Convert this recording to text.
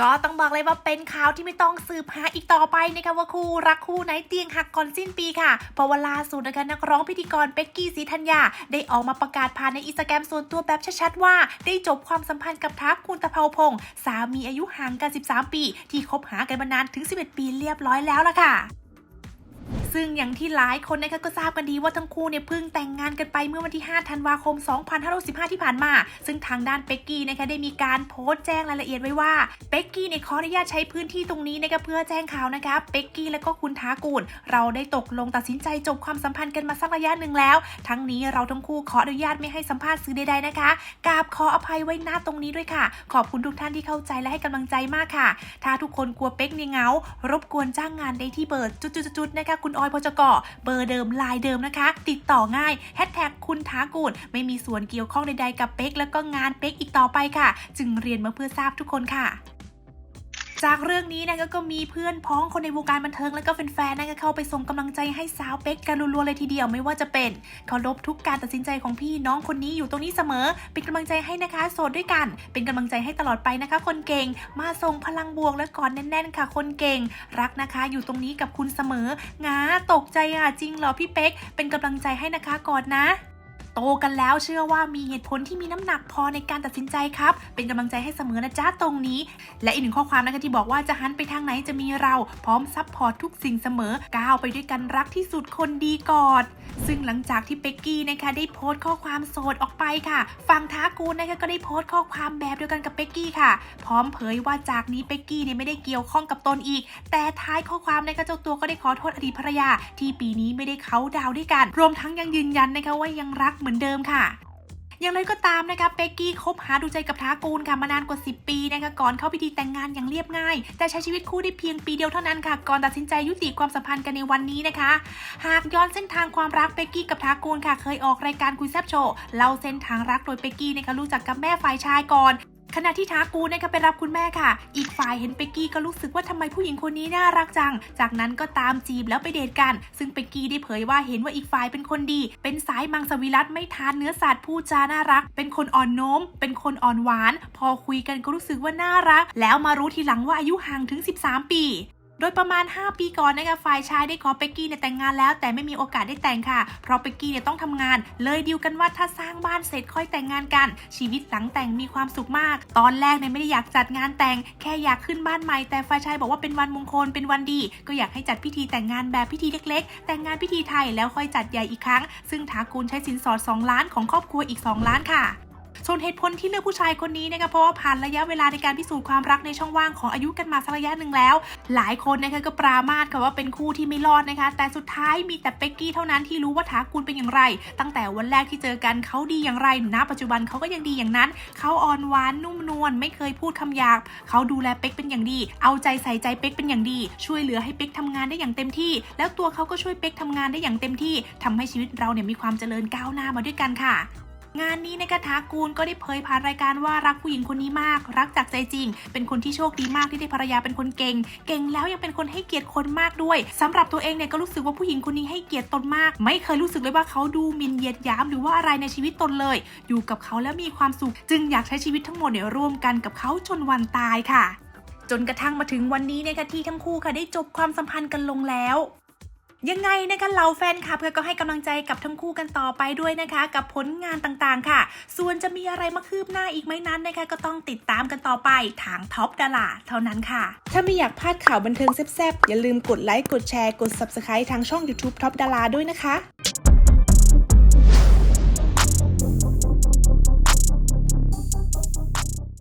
ก็ต้องบอกเลยว่าเป็นข่าวที่ไม่ต้องสืบหาอีกต่อไปนะคะว่าคู่รักคู่ไหนเตียงหักก่อนสิ้นปีค่ะเพราะว่าล่าสุดนะคะนักร้องพิธีกรเป็กกี้สีธัญญาได้ออกมาประกาศผ่านในอินสตาแกรมส่วนตัวแบบชัดๆว่า ได้จบความสัมพันธ์กับทักคุณตะเภาพงศ์สามีอายุห่างกัน 13 ปี ที่คบหากันมานานถึง 11 ปีเรียบร้อยแล้วล่ะค่ะ ซึ่งอย่างที่หลายคนนะคะก็ทราบกันดีว่าทั้งคู่เนี่ยเพิ่งแต่งงานกันไปเมื่อวันที่ 5 ธันวาคม 2515ที่ผ่านมา ซึ่งทางด้านเป็กกี้นะคะได้มีการโพสต์แจ้งรายละเอียดไว้ว่าเป็กกี้เนี่ยขออนุญาตใช้พื้นที่ตรงนี้นะคะเพื่อแจ้งข่าวนะคะเป็กกี้และก็คุณท้ากูลเราได้ตกลงตัดสินใจจบความสัมพันธ์กันมาสักระยะหนึ่งแล้ว ทั้งนี้เราทั้งคู่ขออนุญาตไม่ให้สัมภาษณ์สื่อใดๆนะคะกราบขออภัยไว้ณตรงนี้ด้วยค่ะ ขอบคุณทุกท่านที่เข้าใจและให้กำลังใจมากค่ะ ถ้าทุกคนกลัวเป็กเนี่ยเงารบกวนจ้างงานได้ที่เบอร์จุดๆๆนะคะคุณออยพจกเบอร์เดิมลายเดิมนะคะ ติดต่อง่ายแฮชแท็กคุณท้ากูลไม่มีส่วนเกี่ยวข้องใดๆกับเป๊กแล้วก็งานเป๊กอีกต่อไปค่ะ จึงเรียนมาเพื่อทราบทุกคนค่ะ จากเรื่องนี้นะก็มีเพื่อนพ้องคนในวงการบันเทิงแล้วก็แฟนๆนะคะเข้าไปส่งกำลังใจให้สาวเป็กกันรัวๆเลยทีเดียวไม่ว่าจะเป็นเคารพทุกการตัดสินใจของพี่น้องคนนี้อยู่ตรงนี้เสมอ เป็นกำลังใจให้นะคะ โสดด้วยกัน เป็นกำลังใจให้ตลอดไปนะคะ คนเก่งมาส่งพลังบวกและกอดแน่นๆค่ะ คนเก่ง รักนะคะ อยู่ตรงนี้กับคุณเสมองาตกใจอะจริงเหรอพี่เป็กเป็นกำลังใจให้นะคะกอดนะ โตกันแล้วเชื่อว่ามีเหตุผลที่มีน้ำหนักพอในการตัดสินใจครับ เป็นกำลังใจให้เสมอนะจ๊ะตรงนี้ และอีกหนึ่งข้อความนะคะที่บอกว่าจะหันไปทางไหนจะมีเรา พร้อมซัพพอร์ตทุกสิ่งเสมอก้าวไปด้วยกันรักที่สุดคนดีกอด ซึ่งหลังจากที่เป็กกี้นะคะได้โพสต์ข้อความโสดออกไปค่ะฝั่งท้ากูนะคะก็ได้โพสต์ข้อความแบบเดียวกันกับเป็กกี้ค่ะ พร้อมเผยว่าจากนี้เป็กกี้เนี่ยไม่ได้เกี่ยวข้องกับตนอีก แต่ท้ายข้อความนะคะเจ้าตัวก็ได้ขอโทษอดีตภรรยา ที่ปีนี้ไม่ได้เขาดาวด้วยกัน รวมทั้งยังยืนยันนะคะว่ายังรักเหมือนเดิมค่ะอย่างไรก็ตามนะคะเป็กกี้คบหาดูใจกับท้ากูลค่ะมานานกว่า 10 ปีนะคะก่อนเข้าพิธีแต่งงานอย่างเรียบง่าย แต่ใช้ชีวิตคู่ได้เพียงปีเดียวเท่านั้นค่ะ ก่อนตัดสินใจยุติความสัมพันธ์กันในวันนี้นะคะ หากย้อนเส้นทางความรักเป็กกี้กับท้ากูลค่ะ เคยออกรายการคุยแซบโชว์เล่าเส้นทางรักโดยเป็กกี้นะคะรู้จักกับแม่ฝ่ายชายก่อน ขณะที่ทากูนะคะไปรับคุณแม่ค่ะ อีกฝ่ายเห็นเป็กกี้ก็รู้สึกว่าทำไมผู้หญิงคนนี้น่ารักจัง จากนั้นก็ตามจีบแล้วไปเดทกัน ซึ่งเป็กกี้ได้เผยว่าเห็นว่าอีกฝ่ายเป็นคนดี เป็นสายมังสวิรัตไม่ทานเนื้อสัตว์พูดจาน่ารัก เป็นคนอ่อนโน้ม เป็นคนอ่อนหวาน พอคุยกันก็รู้สึกว่าน่ารัก แล้วมารู้ทีหลังว่าอายุห่างถึง 13 ปี โดยประมาณ 5 ปีก่อนนะคะฝ่ายชายได้ขอเป็กกี้เนี่ยแต่งงานแล้ว แต่ไม่มีโอกาสได้แต่งค่ะ เพราะเป็กกี้เนี่ยต้องทำงาน เลยดีลกันว่าถ้าสร้างบ้านเสร็จค่อยแต่งงานกัน ชีวิตหลังแต่งมีความสุขมาก ตอนแรกเนี่ยไม่ได้อยากจัดงานแต่ง แค่อยากขึ้นบ้านใหม่ แต่ฝ่ายชายบอกว่าเป็นวันมงคลเป็นวันดี ก็อยากให้จัดพิธีแต่งงานแบบพิธีเล็ก ๆ แต่งงานพิธีไทยแล้วค่อยจัดใหญ่อีกครั้ง ซึ่งถากูลใช้สินสอด 2 ล้านของครอบครัวอีก 2 ล้านค่ะ ส่วนเหตุผลที่เลือกผู้ชายคนนี้นะคะเพราะว่าผ่านระยะเวลาในการพิสูจน์ความรักในช่องว่างของอายุกันมาสักระยะหนึ่งแล้ว หลายคนนะคะก็ปรามาสค่ะว่าเป็นคู่ที่ไม่รอดนะคะ แต่สุดท้ายมีแต่เป็กกี้เท่านั้นที่รู้ว่าถากูลเป็นอย่างไร ตั้งแต่วันแรกที่เจอกันเขาดีอย่างไรณปัจจุบันเขาก็ยังดีอย่างนั้นเขาอ่อนหวานนุ่มนวลไม่เคยพูดคำหยาบเขาดูแลเป็กเป็นอย่างดี เอาใจใส่ใจเป็กเป็นอย่างดี ช่วยเหลือให้เป็กทำงานได้อย่างเต็มที่ แล้วตัวเขาก็ช่วยเป็กทำงานได้อย่างเต็มที่ทำให้ชีวิตเราเนี่ยมีความเจริญก้าวหน้ามาด้วยกันค่ะ งานนี้ในกระทากูลก็ได้เผยผ่านรายการว่ารักผู้หญิงคนนี้มาก รักจากใจจริง เป็นคนที่โชคดีมากที่ได้ภรรยาเป็นคนเก่ง เก่งแล้วยังเป็นคนให้เกียรติคนมากด้วยสำหรับตัวเองเนี่ยก็รู้สึกว่าผู้หญิงคนนี้ให้เกียรติตนมาก ไม่เคยรู้สึกเลยว่าเขาดูมินเยียดยามหรือว่าอะไรในชีวิตตนเลย อยู่กับเขาแล้วมีความสุข จึงอยากใช้ชีวิตทั้งหมดเนี่ยร่วมกันกับเขาจนวันตายค่ะ จนกระทั่งมาถึงวันนี้นะคะที่ทั้งคู่ค่ะได้จบความสัมพันธ์กันลงแล้ว ยังไงนะคะเราแฟนคลับก็ให้กำลังใจกับทั้งคู่กันต่อไปด้วยนะคะ กับผลงานต่างๆค่ะ ส่วนจะมีอะไรมาคืบหน้าอีกไหมนั้นนะคะ ก็ต้องติดตามกันต่อไปทางท็อปดาราเท่านั้นค่ะ ถ้าไม่อยากพลาดข่าวบันเทิงแซ่บๆอย่าลืมกดไลค์กดแชร์กด Subscribe ทางช่อง YouTube ท็อปดาราด้วยนะคะ